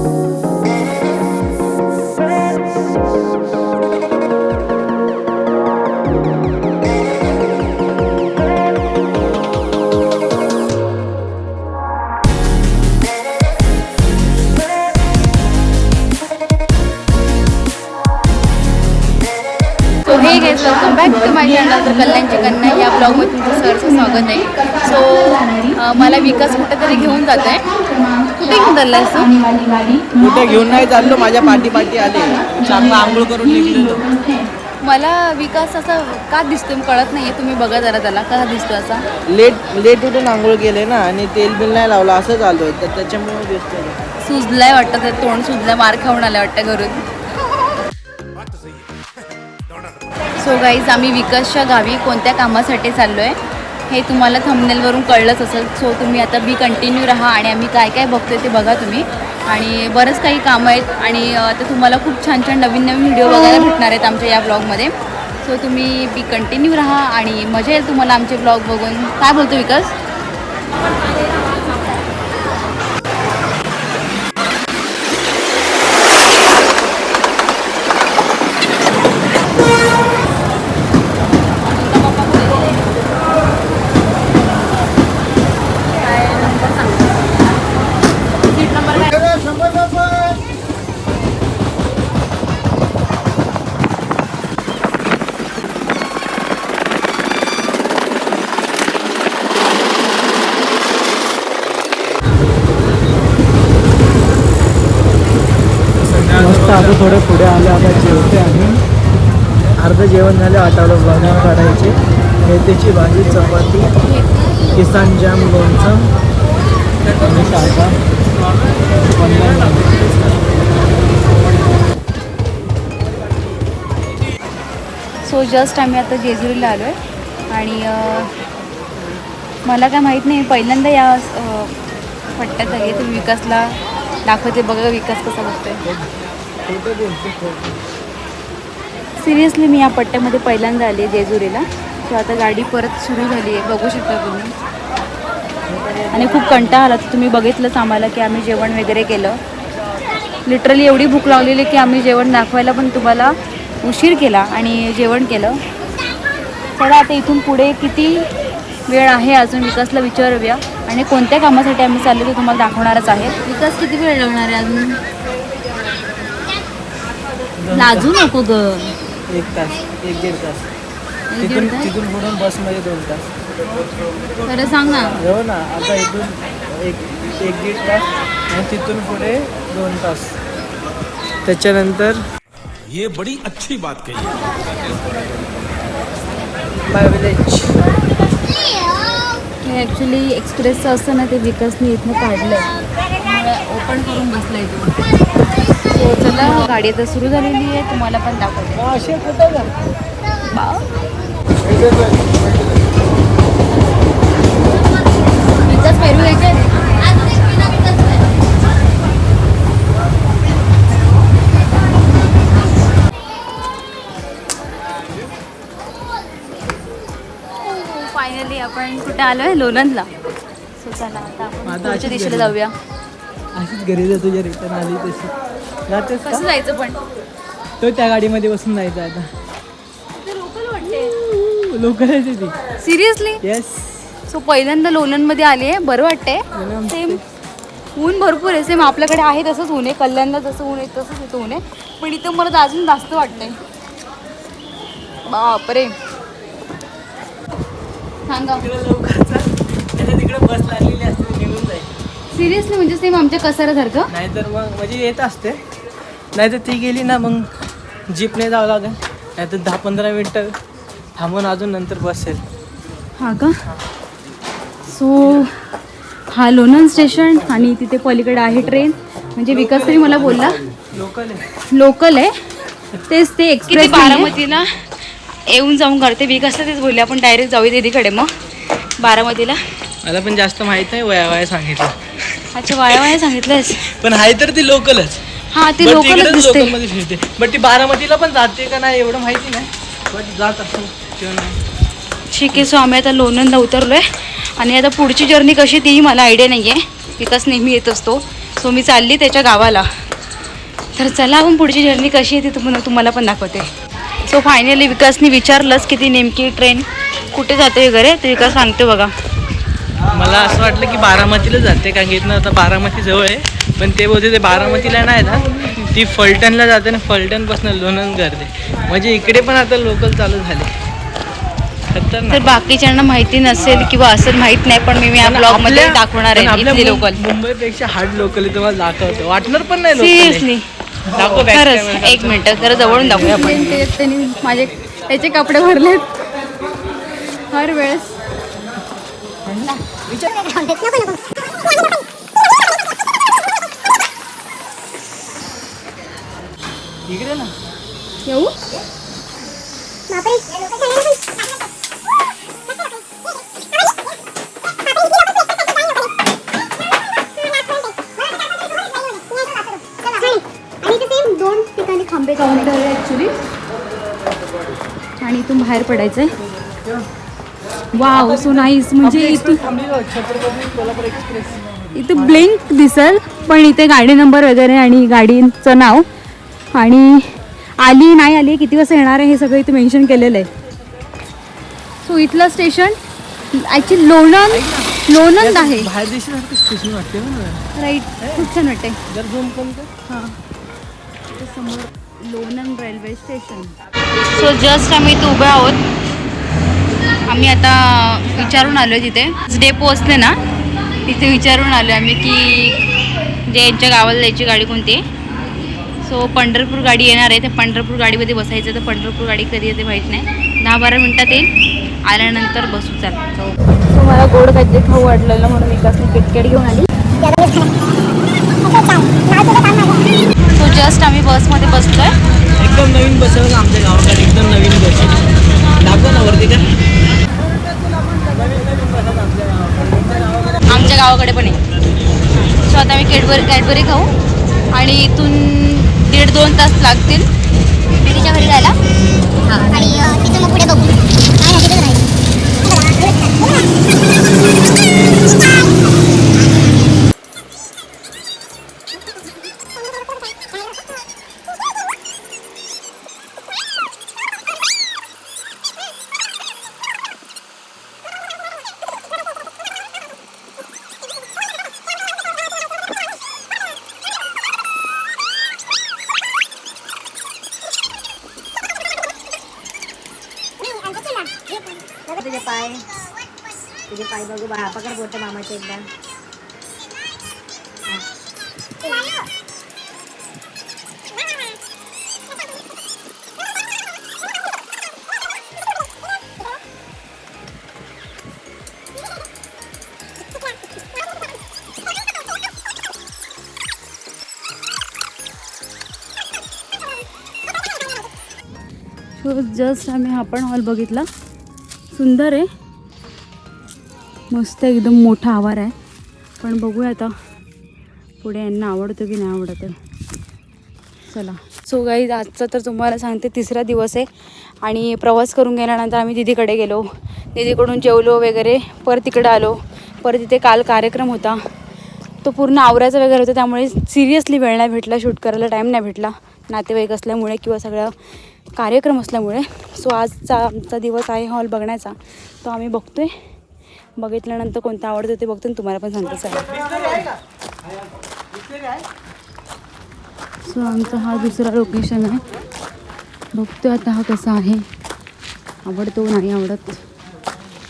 So जात आहे. कुठे घेऊन चाललाय तू कुठे घेऊन नाही चाललो माझ्या पाठी पाठी आले. चांगला आंघोळ करून निघलेलो. मला विकास असा का दिसतोय कळत नाहीये. तुम्ही बघा जरा त्याला. कसा दिसतो असा? लेट लेट उठून आंघोळ केले ना आणि तेल बिल नाही लावलं असं चालू तर त्याच्यामुळे दिसतोय सुजलाय वाटतं ते तोंड सुजलाय मार खाऊन आलाय वाटतं घरून. सो गाईज आम्ही विकासच्या गावी कोणत्या कामासाठी चाललो आहे हे तुम्हाला थंबनेलवरून कळलंच असेल. सो तुम्ही आता बी कंटिन्यू राहा आणि आम्ही काय काय बघतोय ते बघा तुम्ही. आणि बरंच काही कामं आहेत. आणि अं, ते तुम्हाला खूप छान छान नवीन नवीन व्हिडिओ बघायला भेटणार आहेत आमच्या या ब्लॉगमध्ये सो तुम्ही बी कंटिन्यू राहा आणि मजा येईल तुम्हाला आमचे ब्लॉग बघून. काय बोलतो विकास मस्त आता थोडे पुढे आले आता जेवते आम्ही अर्ध आठवलं बनवून काढायचे मेथीची भाजी चपाती किसान जाम लोणचं आणि सो जस्ट आम्ही आता जेजुरीला आलो आहे आणि मला काय माहीत नाही पहिल्यांदा या पट्ट्यात आली तर विकासला दाखवते बघा विकास कसा बघतोय सिरियसली मी या पट्ट्यामध्ये पहिल्यांदा आली आहे जेजुरीला. सो आता गाडी परत सुरू झाली आहे. बघू शकता तुम्ही. आणि खूप कंटाळा आला. तर तुम्ही बघितलंच आम्हाला की आम्ही जेवण वगैरे केलं. लिटरली एवढी भूक लावलेली की आम्ही जेवण दाखवायला पण तुम्हाला उशीर केला आणि जेवण केलं. चला आता इथून पुढे किती वेळ आहे? अजून विकासला विचारूया. आणि कोणत्या कामासाठी आम्ही चाललो ते तुम्हाला दाखवणारच आहे. विकास किती वेळ लागणार आहे अजून? लाजू नको ग. एक तास एक दीड तास. एक तिथून दीड तास? तिथून पुढून बसमध्ये दोन तास. खरं सांग ना. हो ना आता इथून एक एक दीड तास आणि तिथून पुढे दोन तास. त्याच्यानंतर ये बड़ी अच्छी बात कही। By village. हे ॲक्च्युली एक्सप्रेसचं असतं ना ते विकासने इथनं काढलं ओपन करून बसलाय तो. सो चला गाडी आता सुरू झालेली आहे तुम्हाला पण दाखवते. फायनली आपण कुठे आलो आहे लोणंदला. सो चला आता आपण दिशेला. जाऊया. अशीच घरी जा तुझ्या रिटर्न आली तशी. जातेस कसं का जायचं पण? तो त्या गाडीमध्ये बसून जायचं आता. लोकल वाटते लोकल आहे ती. सिरियसली? येस सो पहिल्यांदा लोणंदमध्ये आली आहे बरं वाटतंय. सेम ऊन भरपूर आहे सेम आपल्याकडे आहे तसंच ऊन आहे. कल्याणला जसं ऊन आहे तसंच येतं ऊन आहे. पण इथं मला तर अजून जास्त वाटतंय. बापरे. सांगा. तिकडे बस लागलेली असते ती निघून जाईल. सिरियसली म्हणजे सेम आमच्या कसाऱ्यासारखं नाहीतर मग म्हणजे येत असते. नाहीतर ती गेली ना मग जीपने जावं लागेल. नाहीतर दहा पंधरा मिनटं थांबून अजून नंतर बस येईल हा का? सो हा लोणंद स्टेशन आणि तिथे पलीकडे आहे ट्रेन म्हणजे विकास तरी मला बोलला. लोकल आहे. लोकल आहे. तेच ते एक्सप्रेस बारामतीला येऊन जाऊन करते. विकासला तेच बोलले आपण डायरेक्ट जाऊया दीदीकडे मग. बारामतीला. मला पण जास्त माहीत नाही वया वया सांगितलं. अच्छा वाया वाया सांगितलंस पण आहे तर ती लोकलच हा ती लोकलच दिसते लोकलमध्ये फिरते बट ती बारामतीला पण जाते का नाही एवढं माहिती नाही. बट जात ठीक आहे सो आम्ही आता लोणंदला उतरलोय. आणि आता पुढची जर्नी कशी तीही मला आयडिया नाही आहे विकास नेहमी येत असतो. सो मी चालली त्याच्या गावाला. तर चला आपण पुढची जर्नी कशी आहे ती तुम्हाला तुम्हाला पण दाखवते. सो फायनली विकासने विचारलंच की ती नेमकी ट्रेन कुठे जाते वगैरे ते विकास सांगते बघा. मला असं वाटलं की बारामतीला जाते कारण की इथनं आता बारामती जवळ आहे. पण ते बोलते ते बारामतीला नाही ना ती फलटणला जाते ना फलटणपासून लोणंद करते म्हणजे इकडे पण आता लोकल चालू झाले. तर बाकीच्यांना माहिती नसेल किंवा असं माहीत नाही पण मी या ब्लॉगमध्ये दाखवणार आहे लोकल मुंबईपेक्षा हार्ड लोकल तुम्हाला दाखवतो. वाटणार पण नाही लोकल सिरियसली खरंच. एक मिनिट जरा जवळून दाखवूया आपण. त्यांनी माझे त्याचे कपडे भरलेत. हर वेळेस. इकडे ना. येऊ? दोन ठिकाणी खांबे काउंटर आहे ॲक्च्युली आणि इथून बाहेर पडायचंय. वाव सो नाईस म्हणजे इथून छत्रपती कोल्हापूर एक्सप्रेस इथं ब्लिंक दिसल पण इथे गाडी नंबर वगैरे आणि गाडीचं नाव. आणि आली नाही आली किती वाजता येणार आहे हे सगळं इथे मेन्शन केलेलं आहे. सो इथलं स्टेशन ॲक्च्युली लोणंद लोणंद आहे. बाहेर देशासारखं स्टेशन वाटते ना. राईट खूप छान वाटते हां. समोर Lonand railway station so just आम्ही इथे उभे आहोत. आम्ही आता विचारून आलो आहे तिथे डे पोचले ना तिथे विचारून आलो आम्ही की जे यांच्या गावाला जायची गाडी कोणती आहे. सो पंढरपूर गाडी येणार आहे. त्या पंढरपूर गाडीमध्ये बसायचं तर पंढरपूर गाडी कधी येते माहीत नाही. दहा बारा मिनटात येईल. आल्यानंतर बसू चाल. सो मला गोड काहीतरी खाऊ वाटलेलं म्हणून विकासने किटकेट घेऊन आली. सो जस्ट आम्ही बसमध्ये बसलोय एकदम नवीन बस आमच्या गावाकडे. एकदम नवीन बस. आहे दाखव ना वरती का गावाकडे पण आहे. सो आता आम्ही कॅडबरी कॅडबरी खाऊ. आणि इथून दीड दोन तास लागतील. दीदीच्या घरी जायला? आणि अं, तिथून मग पुढे बघू. तुझे पाय. तुझे पाय बघू बा पकड बोट मामाचे एकदा. सो जस्ट आम्ही हा पण हॉल बघितला. सुंदर आहे. मस्त एकदम मोठा आवार आहे. पण बघूया आता पुढे यांना आवडतो की नाही आवडत चला. सो गाई आजचा तर तुम्हाला सांगते तिसरा दिवस आहे आणि प्रवास करून गेल्यानंतर आम्ही दिदीकडे गेलो. दिदीकडून जेवलो वगैरे परत तिकडे आलो. परत तिथे काल कार्यक्रम होता. तो पूर्ण आवरायचा वगैरे होता त्यामुळे सिरियसली वेळ नाही भेटला शूट करायला टाईम नाही भेटला. नातेवाईक असल्यामुळे किंवा सगळं कार्यक्रम असल्यामुळे. सो आजचा आमचा दिवस आहे हॉल बघण्याचा. तो आम्ही बघतोय. बघितल्यानंतर कोणतं आवडतं ते बघतो तुम्हाला पण सांगतो. चला. सो आमचा हा दुसरा लोकेशन आहे. बघतोय आता हा कसा आहे. आवडतो नाही आवडत.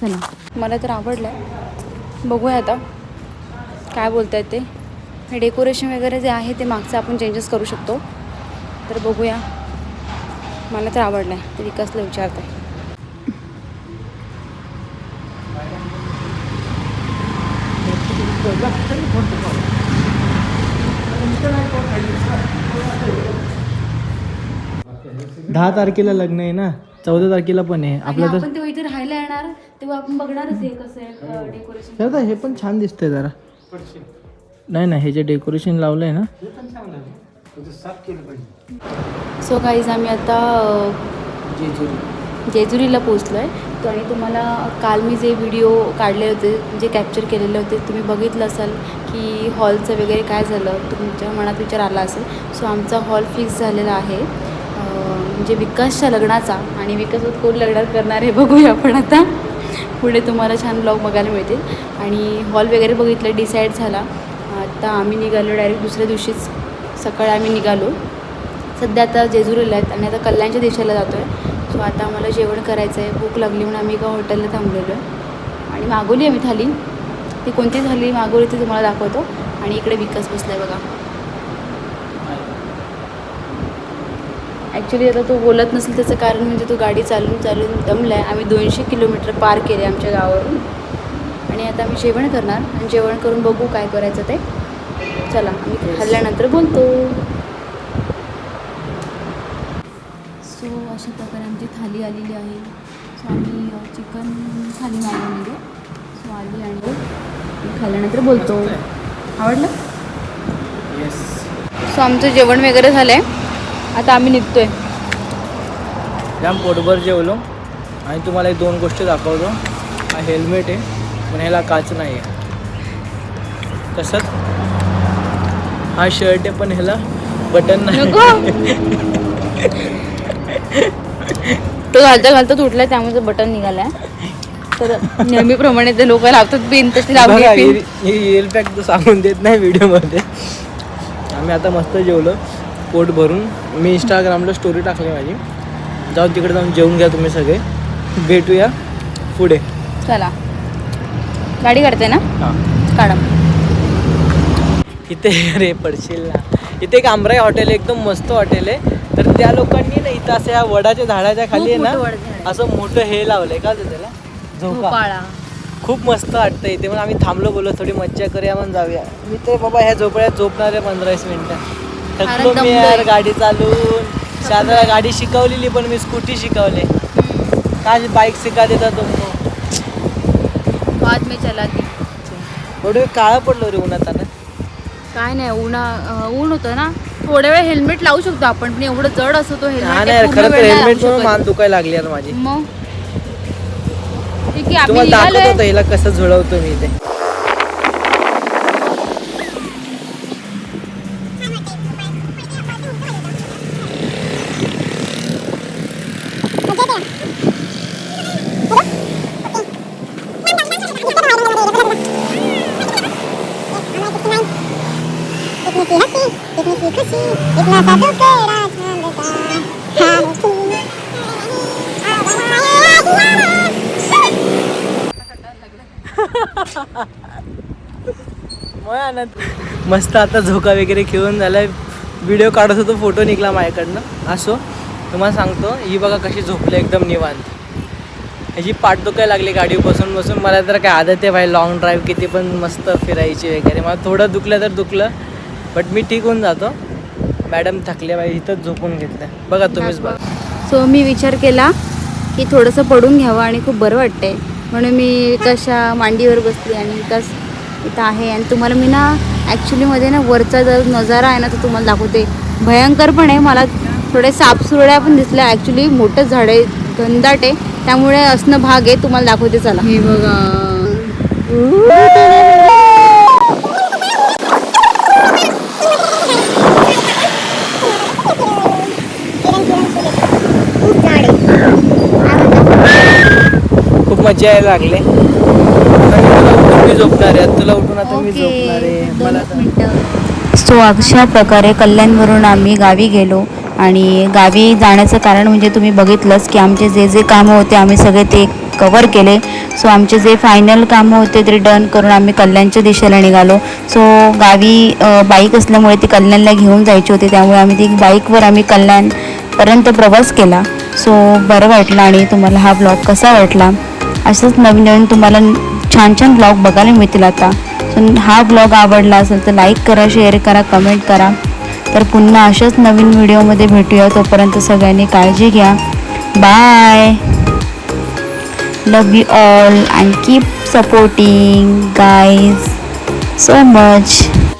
चला. मला तर आवडलं आहे बघूया आता. काय बोलत आहेत हे डेकोरेशन वगैरे जे आहे ते मागचं आपण चेंजेस करू शकतो. तर बघूया. मला तर आवडलं आहे ते विकासला विचारत आहे दहा तारखेला लग्न आहे ना? चौदा तारखेला पण आहे. आपलं तर आपण तेव्हा इथे राहायला येणार तेव्हा आपण बघणारच हे कसं आहे डेकोरेशन तर हे पण छान दिसतंय जरा. नाही नाही हे जे डेकोरेशन लावलंय ना सो काहीच आम्ही आता जेजुरी. जेजुरीला पोचलो आहे तो आणि तुम्हाला काल मी जे व्हिडिओ काढले होते जे कॅप्चर केलेले होते तुम्ही बघितलं असाल की हॉलचं वगैरे काय झालं तुमच्या मनात विचार आला असेल. सो आमचा हॉल फिक्स झालेला आहे. म्हणजे विकासच्या लग्नाचा आणि विकाससोबत कोण लग्नात करणार हे बघूया आपण आता. पुढे तुम्हाला छान ब्लॉग बघायला मिळतील. आणि हॉल वगैरे बघितलं डिसाईड झाला. आता आम्ही निघालो डायरेक्ट दुसऱ्या दिवशीच. सकाळी आम्ही निघालो. सध्या आता जेजुरीला आहेत आणि आता कल्याणच्या दिशेला जातो आहे सो आता आम्हाला जेवण करायचं आहे. भूक लागली म्हणून आम्ही एका हॉटेलला थांबलेलो आहे. आणि मागवली आम्ही थाली. ती कोणती थाली मागवली ती तुम्हाला दाखवतो. आणि इकडे विकास बसला आहे बघा. ॲक्च्युली आता तो बोलत नसेल त्याचं कारण म्हणजे तो गाडी चालून चालून दमला आहे आम्ही दोनशे किलोमीटर पार केले आमच्या गावावरून. आणि आता आम्ही जेवण करणार. आणि जेवण करून बघू काय करायचं ते. चला आम्ही खाल्ल्यानंतर बोलतो. सो अशा प्रकारे आमची थाली आलेली आहे. सो आम्ही चिकन थाली मागवलेली आहे सो आली आणि आम्ही खाल्ल्यानंतर बोलतो. आवडलं? येस सो आमचं जेवण वगैरे झालं आहे आता आम्ही निघतोय. जाम पोटभर जेवलो. आणि तुम्हाला एक दोन गोष्टी दाखवतो. हा हेल्मेट आहे पण ह्याला काच नाही आहे तसंच हा शर्ट आहे पण ह्याला बटन नाही. तो घालता घालता तुटलाय त्यामुळे बटन निघालाय. तर नेहमीप्रमाणे ते लोक लावतात पिन तशी ही येल पॅक तर सांगून देत नाही व्हिडिओमध्ये. आम्ही आता मस्त जेवलो पोट भरून. मी इंस्टाग्रामला स्टोरी टाकली माझी. जाऊन तिकडे जाऊन जेवून घ्या तुम्ही सगळे. भेटूया पुढे. चला. गाडी काढते ना? हां. काढा. इथे रे पडशील ना इथे एक आमराई हॉटेल आहे एकदम मस्त हॉटेल आहे. तर त्या लोकांनी ना इथं असं या वडाच्या झाडाच्या खाली आहे ना. असं मोठं हे लावलंय का त्याला? झोका. झोपाळा. खूप मस्त वाटतं इथे. पण आम्ही थांबलो बोललो थोडी मज्जा करूया म्हणून जाऊया. मी ते बाबा ह्या झोपड्यात झोपणार आहे पंधरा वीस मिनिटं थकलो अरे मी यार. गाडी चालून. शादाला गाडी शिकवलेली पण मी स्कूटी शिकवले. काय बाईक शिका देता तुमको बाद में चला थोडं काळं पडलो रे उन्हात आता काय नाही उन्हा अं, ऊन होतं ना. थोड्या वेळ हेल्मेट लावू शकतो आपण पण एवढं जड असतो तो हेल्मेट नाही यार, खरं तर हेल्मेट मान दुखायला लागली माझी. मग? ठीक आहे आम्ही तुम्हाला दाखवत निघालोय होतं हिला कसं झुळवतो मी इथे. मस्त आता झोका वगैरे खेळून झालाय व्हिडिओ काढत होतो फोटो निघला माझ्याकडनं. असो तुम्हाला सांगतो ही बघा कशी झोपली एकदम निवांत. ह्याची पाठ दुखायला लागली गाडी बसून. बसून मला तर काय आदत आहे भाई लॉंग ड्राईव्ह किती पण मस्त फिरायची वगैरे. मला थोडं दुखलं तर दुखलं बट मी ठीक होऊन जातो. मॅडम थकले बाई इथंच झोपून घेतलं बघा तुम्हीच बघा. सो मी विचार केला की थोडंसं पडून घ्यावं आणि खूप बरं वाटतंय. म्हणून मी कशा मांडीवर बसली आणि विकास इथं आहे. आणि तुम्हाला मी ना ॲक्च्युलीमध्ये ना वरचा जो नजारा आहे ना तो तुम्हाला दाखवते. भयंकर पण आहे मला थोडे सापसुरड्या पण दिसल्या. ॲक्च्युली मोठं झाड आहे घनदाट आहे. त्यामुळे असणं भाग आहे तुम्हाला दाखवते चला. हे बघा. खूप झाड आहे खूप मजा यायला लागले. तुला उठून आता मी झोपणार आहे. मला सो अशा प्रकारे कल्याणवरून आम्ही गावी गेलो आणि गावी जाण्याचं कारण म्हणजे तुम्ही बघितलंच की आमचे जे जे कामं होते आम्ही सगळे ते कवर केले. सो आमचे जे फायनल कामं होते ते डन करून आम्ही कल्याणच्या दिशेला निघालो. सो गावी बाईक असल्यामुळे ती कल्याणला घेऊन जायची होती त्यामुळे आम्ही ती बाईकवर आम्ही कल्याणपर्यंत प्रवास केला. सो बरं वाटलं आणि तुम्हाला हा ब्लॉग कसा वाटला? असंच नवीन नवीन तुम्हाला छान छान ब्लॉग बघायला मिळतील आता. हा ब्लॉग आवडला असेल तर लाईक करा शेअर करा कमेंट करा. तर पुन्हा अशाच नवीन व्हिडिओमध्ये भेटूया. तोपर्यंत सगळ्यांनी काळजी घ्या. Bye love you all and keep supporting guys so much